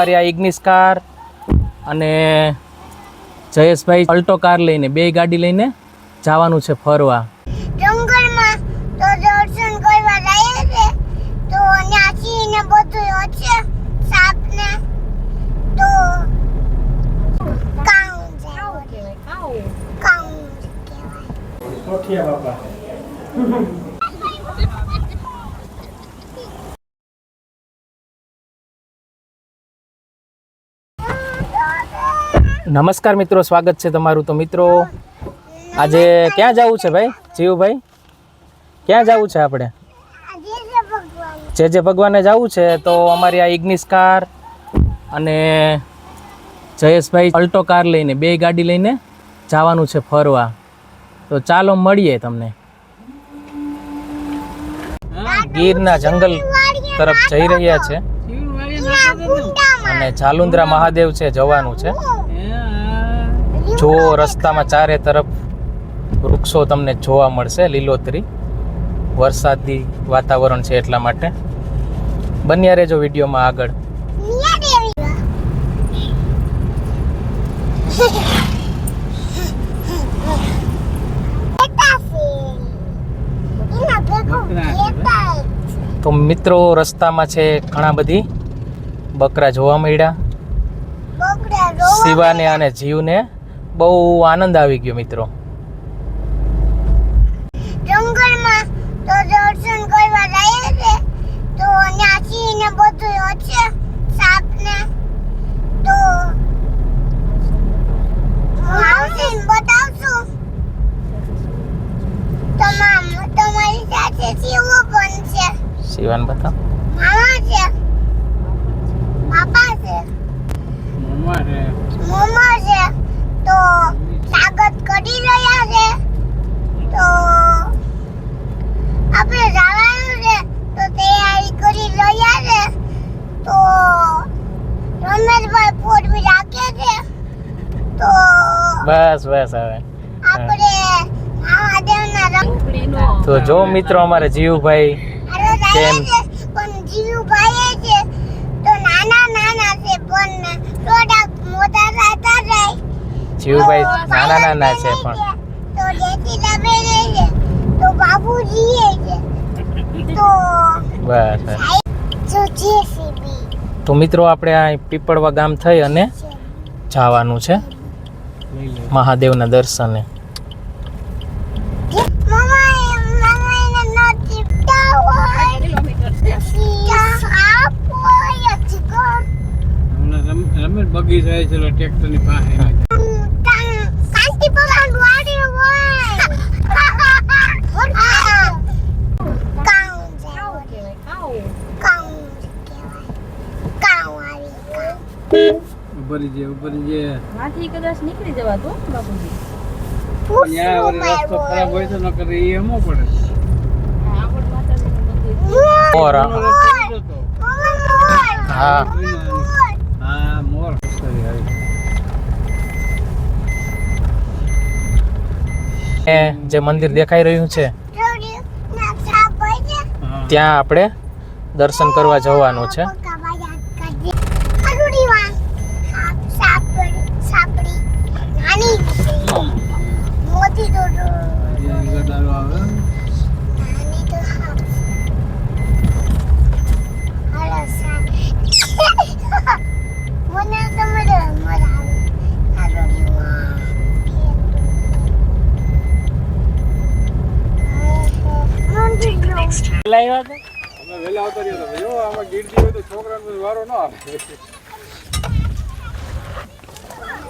આ ઇગ્નિસ કાર અને Jayeshbhai Alto car લઈને બે ગાડી લઈને જવાનું છે ફરવા. જંગલમાં તો દર્શન કરવા જાય છે. તો ત્યાં ને બધું હશે સાપ ને તો કાઉ કહેવાય. કાઉ કહેવાય. નમસ્કાર મિત્રો, સ્વાગત છે તમારું તો મિત્રો. આજે ક્યાં જવું છે ભાઈ? જીવુભાઈ? ક્યાં જવું છે આપણે? જે જે ભગવાને જવું છે, તો અમારી આ ઇગ્નિસ કાર અને જયેશભાઈ અલ્ટો કાર લઈને, બે ગાડી લઈને જવાનું છે ફરવા. તો ચાલો મળીએ તમને. ગીરના જંગલ તરફ જઈ રહ્યા છે. અને જાલુંદ્રા મહાદેવ છે, જવાનું છે. જો રસ્તામાં ચારે તરફ વૃક્ષો તમને જોવા મળશે લીલોતરી. વરસાદી વાતાવરણ છે એટલા માટે. બન્યા રહેજો વિડીયોમાં આગળ. તો મિત્રો રસ્તામાં છે ઘણા બધી બકરા જોવા મળ્યા. શિવાને અને જીવને. બહુ આનંદ આવી ગયો મિત્રો. જંગલમાં તો દર્શન કરવા જાય છે. તો ત્યાં ને બધું હશે સાપ ને તો આવશે બતાવશું. તમામ તમારી સાથે શિવ પણ છે. શિવાન બતાવ. મામા છે. મમ્મા છે. તો સ્વાગત કરી રહ્યા છે. તો આપણે જવાનું છે તો તૈયારી કરી રહ્યા છે. તો રમેશભાઈ ફોર બી રાખે છે. તો બસ બસ હવે. આપણે મહાદેવના રંગ તો જો મિત્રો અમારે જીવભાઈ હારો જાય કેમ? છે પણ જીવુભાઈ છે તો નાના નાના છે પણ થોડાક મોટા થતા જાય જીવુભાઈ નાના નાના છે પણ. તો જેથી તમે રહે છે. તો બાબુજી છે. તો બસ બસ. જો જેસીબી તો મિત્રો આપણે આ પીપળવા ગામ થઈ અને જવાનું છે મહાદેવના દર્શને. રમેશ બગી જાય છે ટ્રેક્ટરની પાસે કાંતિ પરાંડ વાડી હોય કાઉ કહેવાય કાઉ કહેવાય કાઉ આવી કાઉ ઉભરી જે ઉભરી જે. માથી કદાચ નીકળી જવાતું બાપુજી? ત્યાં વળી રસ્તો ખરાબ હોય તો નકર એ એમો પડે. આપણ માતાજીનું મંદિર. મોર ઓલો રસ્તો જતો. હા. હા મોર. સરી આવી એ જે મંદિર દેખાઈ રહ્યું છે ત્યાં આપણે દર્શન કરવા જવાનું છે. તો ત્યાં ગડારો આવે. નાની તો હાલો સાપ મને તો મજા આવે વહેલા આવતા રહ્યા હતા. જો આમાં ગીરજી હોય તો છોકરાનો વારો ન આવે.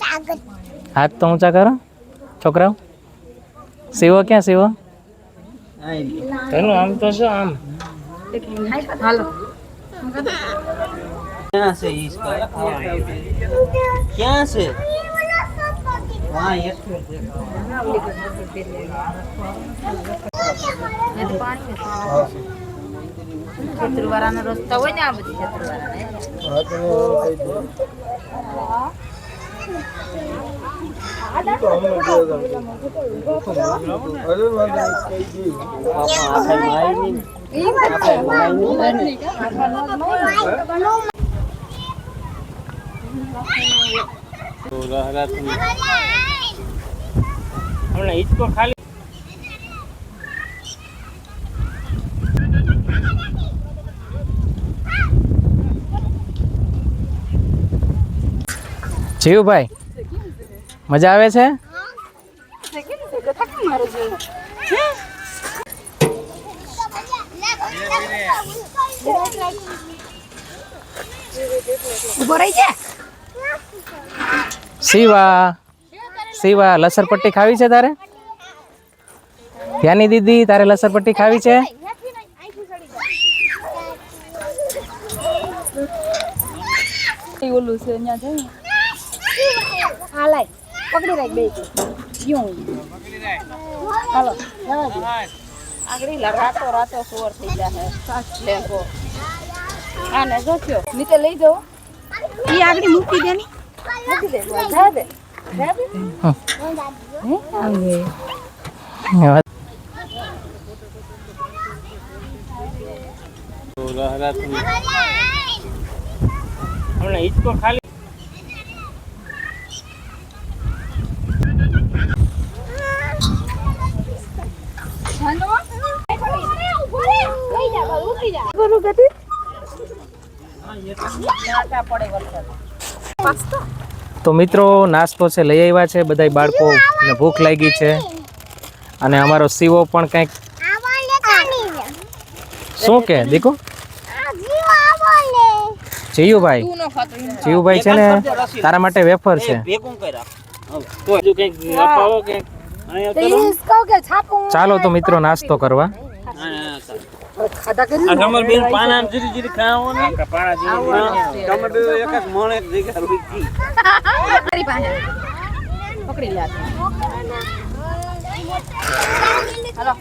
સાગર હાથ તો ઊંચા કરો. છોકરાઓ? શિવો ક્યાં શિવો પેલું આમ તો શું આમ. હાલો. ક્યાં છે ઈસકા ક્યાં છે? હા એક ખેતરવાળાનો રસ્તા હોય ને આ બધી ખેતરવાળાના હમણાં હિચકો ખાલી જીવભાઈ મજા આવે છે? શિવા. શિવા લસરપટ્ટી ખાવી છે તારે? ત્યાંની દીદી, તારે લસરપટ્ટી ખાવી છે? ઓલું છે અહીંયા જઈએ હા, લાય. પકડી રાખ બે. યું. હાલો આગળ રાતો રાતો સુવર થઈ જાય લેવો આને થયો. નીચે લઈ જાઓ. એ આગળ મૂકી દે ની. મૂકી દે જા દે જા દે હે આવે હમણાં હિચકો ખાલી તો મિત્રો નાસ્તો છે લઈ આવ્યા છે બધા બાળકો ને ભૂખ લાગી છે. અને અમારો સીવો પણ કંઈક શું કે દીકો? જીયુભાઈ. જીયુભાઈ છે ને તારા માટે વેફર છે. ચાલો તો મિત્રો નાસ્તો કરવા. આ કમર બેન પાના જીરી જીરી ખાવો ને ટમાટર એક જ મણ એક જગ્યા રૂકી પકડી લે. હાલો.